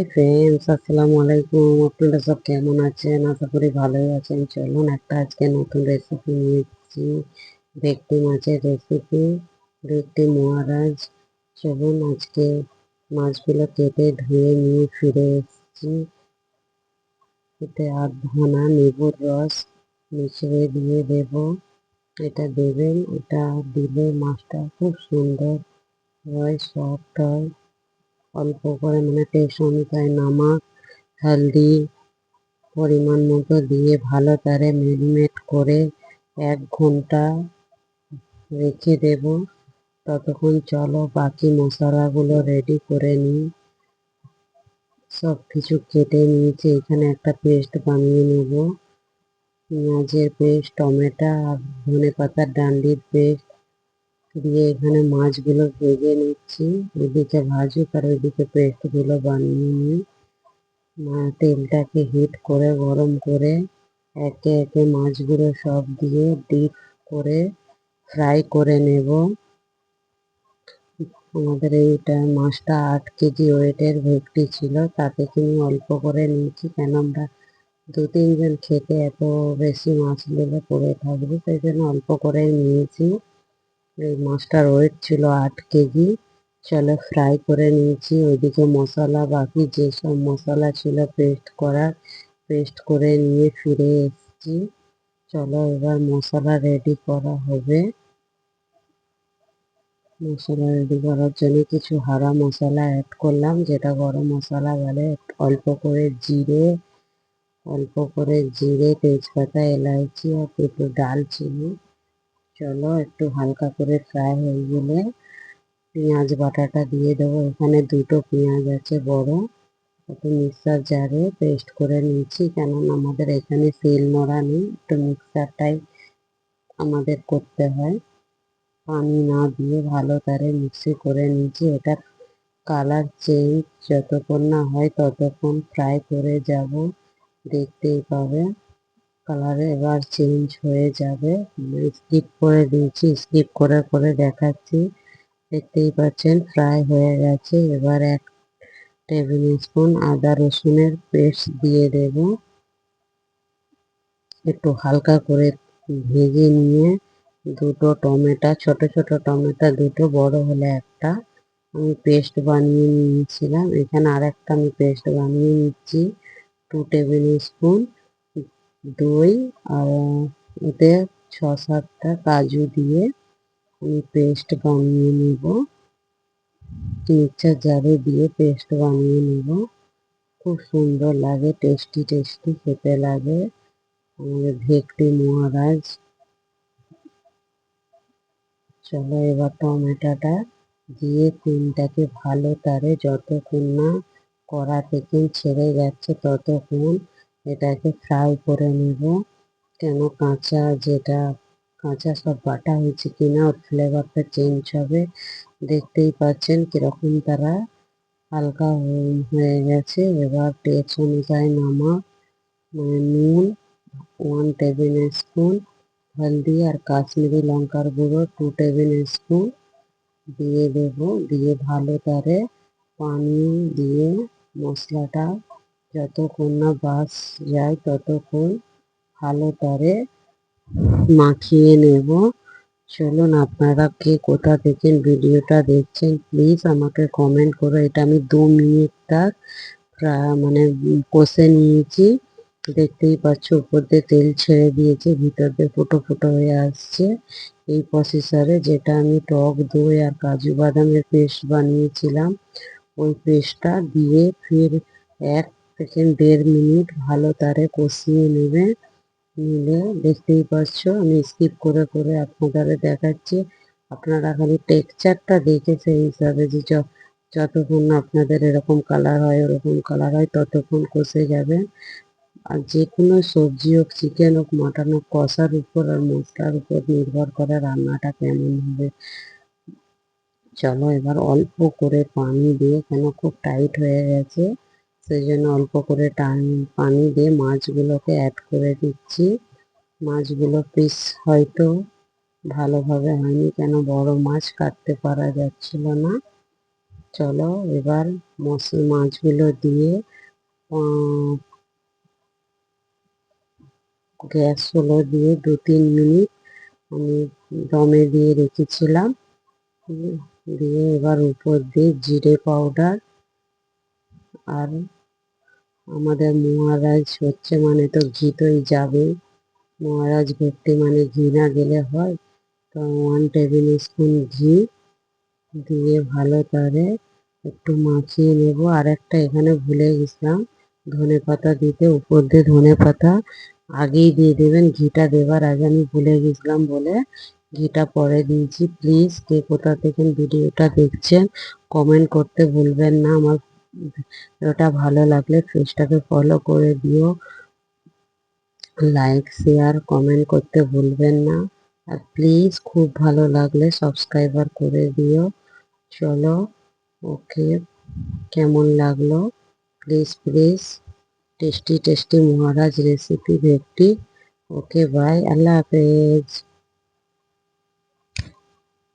Hi friends আসসালামু আলাইকুম। আপনারা সব কেমন আছেন? আশা করি ভালোই আছেন। চলুন একটা আজকে নতুন রেসিপি নিয়ে এসেছি। ভেটকি মাছের রেসিপি ভেটকি মহারাজ। চলুন আজকে মাছগুলো কেটে ধুয়ে নিয়ে ফিরে এসেছি। এতে আধ ঘনা লেবুর রস মিশিয়ে দিয়ে দেব। এটা দেবেন, এটা দিলে মাছটা খুব সুন্দর হয় সফট হয়। অল্প করে টেস্ট অনুযায়ী নামক হলদি পরিমাণ মতো দিয়ে ভালো তারে ম্যারিনেট করে এক ঘণ্টা রেখে দেব। ততক্ষণ চলো বাকি মশলাগুলো রেডি করে নিই। সব কিছু কেটে নিয়েছি, এখানে একটা পেস্ট বানিয়ে নেব। পেঁয়াজের পেস্ট টমেটো আর ধনে পাতার ডান্ডির পেস্ট দিয়ে এখানে মাছগুলো ভেজে নিচ্ছি। এদিকে ভাজুক আর ওইদিকে পেস্টগুলো বানিয়ে নিই। তেলটাকে হিট করে, গরম করে একে একে মাছগুলো সব দিয়ে ডিপ করে ফ্রাই করে নেব। আমাদের এইটা মাছটা আট কেজি ওয়েটের ভেটকি ছিল, তাতে কিনে অল্প করে নিয়েছি? কেন আমরা দু তিনজন খেতে এত বেশি মাছ নিলে পড়ে থাকবে? সেই জন্য অল্প করে নিয়েছি। এই মাছটার ওয়েট ছিল আট কেজি। চলো ফ্রাই করে নিয়েছি। ওইদিকে মশলা বাকি, যেসব মশলা ছিল পেস্ট করা পেস্ট করে নিয়ে ফিরে এসেছি। চলো এবার মশলা রেডি করা হবে। মশলা রেডি করার জন্য কিছু হারা মশলা অ্যাড করলাম, যেটা গরম মশলা বলে। অল্প করে জিরে, অল্প করে জিরে, তেজপাতা, এলাইচি আর দুটো ডালচিনি। চলো একটু হালকা করে ফ্রাই হয়ে গেলে পেঁয়াজ বাটাটা দিয়ে দেবো। এখানে দুটো পেঁয়াজ আছে বড়, একটু মিক্সার জারে পেস্ট করে নিয়েছি, কেননা আমাদের এখানে তেল মরা নেই, একটু মিক্সারটাই আমাদের করতে হয়। পানি না দিয়ে ভালো তারে মিক্সি করে নিয়েছি এটা কালার চেঞ্জ যতক্ষণ না হয় ততক্ষণ ফ্রাই করে যাব, দেখতেই পাবে। কালারে এবার চেঞ্জ হয়ে যাবে। স্কিপ করে দিয়েছি স্কিপ করে করে দেখাচ্ছি। দেখতেই পাচ্ছেন ফ্রাই হয়ে গেছে। এবার এক টেবিল স্পুন আদা রসুনের পেস্ট দিয়ে দেব। একটু হালকা করে ভেজে নিয়ে দুটো টমেটো, ছোট ছোট টমেটো, দুটো বড় হলে একটা। আমি পেস্ট বানিয়ে নিয়েছিলাম। এখানে আর একটা আমি পেস্ট বানিয়ে নিচ্ছি। টু টেবিল স্পুন দই আর এতে ছ সাতটা কাজু দিয়ে আমি পেস্ট বানিয়ে নেব। মিক্সার জারে দিয়ে পেস্ট বানিয়ে নেব। খুব সুন্দর লাগে টেস্টি টেস্টি খেতে লাগে। আমাদের ভেকটি মহারাজ। চলো এবার টমেটোটা দিয়ে তিনটাকে ভালো তারে যতক্ষণ না কড়া থেকে ছেড়ে যাচ্ছে ততক্ষণ এটাকে ফ্রাই করে নেব। কেন? কাঁচা যেটা, কাঁচা সব বাটা হয়েছে কিনা, ওর ফ্লেভারটা চেঞ্জ হবে। দেখতেই পাচ্ছেন কীরকম তারা হালকা হয়ে গেছে। এবার টেস্ট অনুযায়ী নামা মানে নুন ওয়ান টেবিল স্পুন, হলদি আর কাশ্মীরি লঙ্কার গুঁড়ো টু টেবিল স্পুন দিয়ে দেব। দিয়ে ভালো তারে পানি দিয়ে মশলাটা যতক্ষণ না বাস যায়, ততক্ষণ ভালো তারে মাখিয়ে নেব। চলুন, আপনারা কে কোথা থেকে ভিডিওটা দেখছেন প্লিজ আমাকে কমেন্ট করো। এটা আমি দু মিনিট তার মানে কষে নিয়েছি। দেখতেই পাচ্ছ, উপর দিয়ে তেল ছেড়ে দিয়েছে, ভিতর দিয়ে ফুটো ফুটো হয়ে আসছে। এই প্রসেসরে যেটা আমি টক দই আর কাজু বাদামের পেস্ট বানিয়েছিলাম, ওই পেস্টটা দিয়ে ফির এক থেকে দেড় মিনিট ভালো তারে কষিয়ে নেবে। নিলে দেখতেই পাচ্ছ, আমি স্কিপ করে করে আপনাদের দেখাচ্ছি। আপনারা খালি টেক্সচারটা দেখে সেই হিসাবে যে যতক্ষণ আপনাদের এরকম কালার হয়, ওরকম কালার হয়, ততক্ষণ কষে যাবে। আর যে কোনো সবজি হোক চিকেন হোক মাটন হোক, কষার উপর আর মশলার উপর নির্ভর করে রান্নাটা কেমন হবে। চলো এবার অল্প করে পানি দিয়ে, কেন খুব টাইট হয়ে গেছে। সেই জন্য অল্প করে পানি দিয়ে মাছগুলোকে অ্যাড করে দিচ্ছি। মাছগুলো পিস হয়তো ভালোভাবে হয়নি কেন বড় মাছ কাটতে পারা যাচ্ছিল না। চলো এবার মশ মাছগুলো দিয়ে গ্যাস হলো দিয়ে দু তিন মিনিট আমি দমে দিয়ে রেখেছিলাম। দিয়ে এবার উপর দিয়ে জিরে পাউডার আর আমাদের মহারাজ হচ্ছে মানে তো ঘি তোই যাবে। মহারাজ ভক্তি মানে ঘি না গেলে হয়। তো ওয়ান টেবিল স্পুন ঘি দিয়ে ভালো করে একটু মাখিয়ে নেব। আর একটা এখানে ভুলে গেছিলাম, ধনে পাতা দিতে। উপর দিয়ে ধনে পাতা আগেই দিয়ে দেবেন। ঘিটা দেওয়ার আগে আমি ভুলে গেছিলাম বলে ঘিটা পরে দিয়েছি। প্লিজ কে কোথা থেকে ভিডিওটা দেখছেন কমেন্ট করতে ভুলবেন না। আমার ভিডিওটা ভালো লাগলে পেজটাকে ফলো করে দিও। লাইক শেয়ার কমেন্ট করতে ভুলবেন না। আর প্লিজ খুব ভালো লাগলে সাবস্ক্রাইবার করে দিও। চলো, ওকে, কেমন লাগল? Please please tasty tasty Maharaj recipe ভেটটি okay bye আল্লাহ হাফেজ।